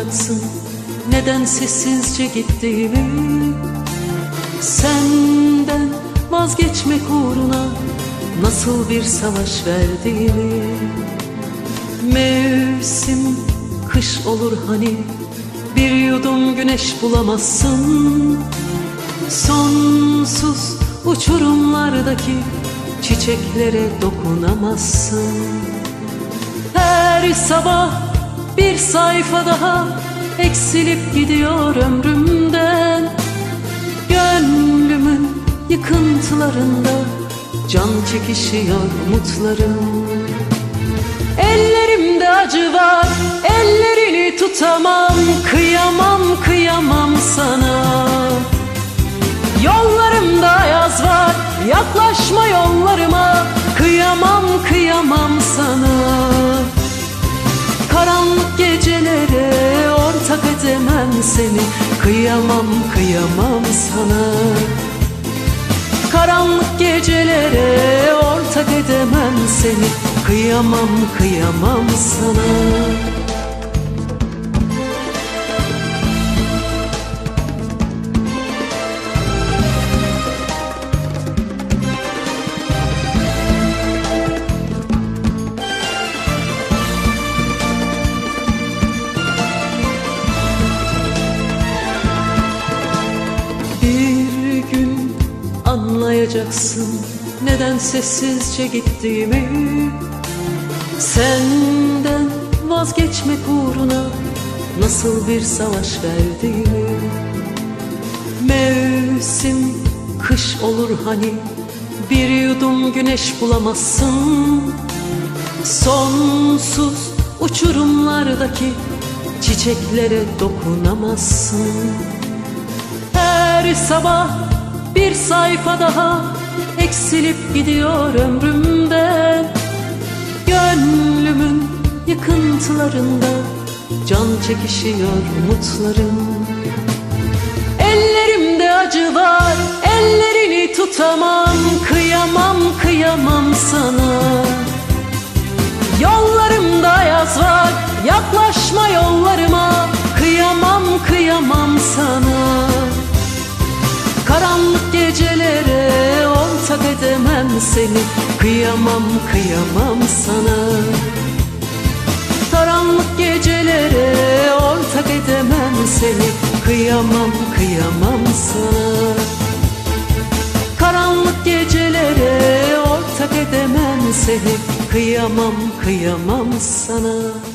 anlayacaksın Neden sessizce gittiğimi Senden vazgeçmek uğruna Nasıl bir savaş verdiğimi. Mevsim kış olur hani Bir yudum güneş bulamazsın. Sonsuz uçurumlardaki çiçeklere dokunamazsın. Her sabah bir sayfa daha eksilip gidiyor ömrümden. Gönlümün yıkıntılarında can çekişiyor umutlarım. Ellerimde acı var, ellerini tutamam Kıyamam, kıyamam sana. Yollarımda yaz var, yaklaşma yollarıma Kıyamam, kıyamam sana seni. Kıyamam, kıyamam sana. Karanlık gecelere ortak edemem seni. Kıyamam kıyamam sana anlayacaksın neden sessizce gittiğimi. Senden vazgeçmek uğruna nasıl bir savaş verdiğimi. Mevsim kış olur hani bir yudum güneş bulamazsın. Sonsuz uçurumlardaki çiçeklere dokunamazsın. Her sabah bir sayfa daha eksilip gidiyor ömrümden Gönlümün yıkıntılarında can çekişiyor umutlarım. Ellerimde acı var, ellerini tutamam Kıyamam, kıyamam sana. Yollarımda yaz var, yaklaşma yollarıma Kıyamam, kıyamam sana seni. Kıyamam kıyamam sana. Karanlık gecelere ortak edemem seni. Kıyamam kıyamam sana. Karanlık gecelere ortak edemem seni. Kıyamam kıyamam sana